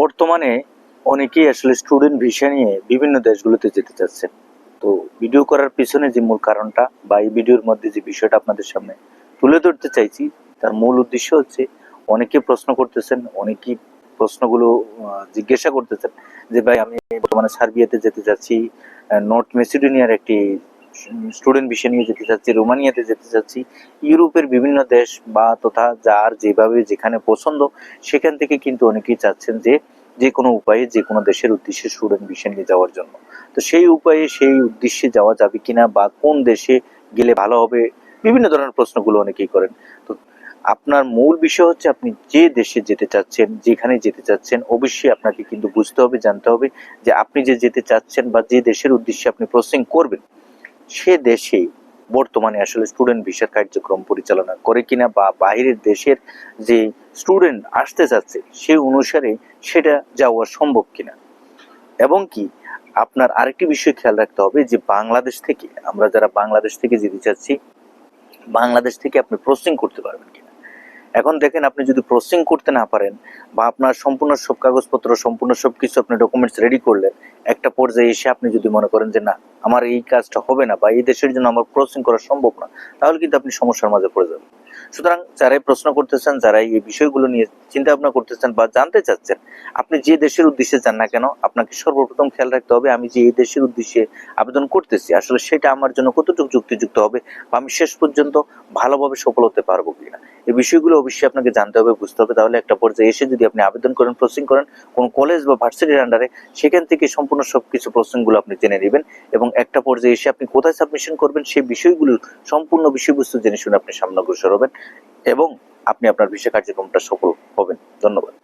বর্তমানে অনেকেই আসলে স্টুডেন্ট ভিসা নিয়ে বিভিন্ন দেশগুলোতে যেতে চাচ্ছেন। তো ভিডিও করার পিছনে যে মূল কারণটা বা এই ভিডিওর মধ্যে যে বিষয়টা আপনাদের সামনে তুলে ধরতে চাইছি, তার মূল উদ্দেশ্য হচ্ছে অনেকে প্রশ্ন করতেছেন, অনেকেই প্রশ্নগুলো জিজ্ঞাসা করতেছেন যে, ভাই, আমি বর্তমানে সার্বিয়াতে যেতে চাচ্ছি নর্থ মেসিডোনিয়ার একটি স্টুডেন্ট বিষয় নিয়ে যেতে চাচ্ছি, রোমানিয়াতে যেতে চাচ্ছি, ইউরোপের বিভিন্ন দেশ বা তথা যার যেভাবে যেখানে পছন্দ, সেখান থেকে কিন্তু অনেকেই চাচ্ছেন যে যে কোনো উপায়ে যে কোনো দেশের উদ্দেশ্যে স্টুডেন্ট ভিসা নিয়ে যাওয়ার জন্য। তো সেই উপায়ে, সেই উদ্দেশ্যে যাওয়া যাবে কিনা বা কোন দেশে গেলে ভালো হবে, বিভিন্ন ধরনের প্রশ্নগুলো অনেকেই করেন। তো আপনার মূল বিষয় হচ্ছে আপনি যে দেশে যেতে চাচ্ছেন, যেখানে যেতে চাচ্ছেন, অবশ্যই আপনাকে কিন্তু বুঝতে হবে, জানতে হবে যে আপনি যে যেতে চাচ্ছেন বা যে দেশের উদ্দেশ্যে আপনি প্রসেসিং করবেন সে দেশে বর্তমানে আসলে স্টুডেন্ট ভিসার কার্যক্রম পরিচালনা করে কিনা বা বাহিরের দেশের যে স্টুডেন্ট আসতে চাচ্ছে, সে অনুসারে সেটা যাওয়া সম্ভব কিনা? এবং কি আপনার আরেকটি বিষয় খেয়াল রাখতে হবে যে বাংলাদেশ থেকে, আমরা যারা বাংলাদেশ থেকে যেতে চাচ্ছি, বাংলাদেশ থেকে আপনি প্রসেসিং করতে পারবেন কিনা? এখন দেখেন আপনি যদি প্রসেসিং করতে না পারেন বা আপনার সম্পূর্ণ সব কাগজপত্র সম্পূর্ণ সব কিছু আপনি ডকুমেন্টস রেডি করলেন, একটা পর্যায়ে এসে আপনি যদি মনে করেন যে, না, আমার এই কাজটা হবে না বা এই দেশের জন্য আমার প্রসেসিং করা সম্ভব না, তাহলে কিন্তু আপনি সমস্যার মাঝে পড়ে যাবেন। সুতরাং যারাই প্রশ্ন করতেছেন, যারাই এই বিষয়গুলো নিয়ে চিন্তা ভাবনা করতেছেন বা জানতে চাচ্ছেন, আপনি যে দেশের উদ্দেশ্যে যান না কেন, আপনাকে সর্বপ্রথম খেয়াল রাখতে হবে, আমি যে এই দেশের উদ্দেশ্যে আবেদন করতেছি, আসলে সেটা আমার জন্য কতটুকু যুক্তিযুক্ত হবে বা আমি শেষ পর্যন্ত ভালোভাবে সফল হতে পারব কিনা। এই বিষয়গুলো অবশ্যই আপনাকে জানতে হবে, বুঝতে হবে। তাহলে একটা পর্যায়ে এসে যদি আপনি আবেদন করেন প্রসেসিং করেন, কোন কলেজ বা ভার্সিটির আন্ডারে সেখান থেকে সম্পূর্ণ সব কিছু প্রসেসিংগুলো আপনি জেনে নেবেন এবং একটা পর্যায়ে এসে আপনি কোথায় সাবমিশন করবেন, সেই বিষয়গুলো সম্পূর্ণ বিষয়বস্তু জেনে শুনে আপনি সামনে অগ্রসর হবেন এবং আপনি আপনার বিষয় কার্যক্রমটা সফল হবেন। ধন্যবাদ।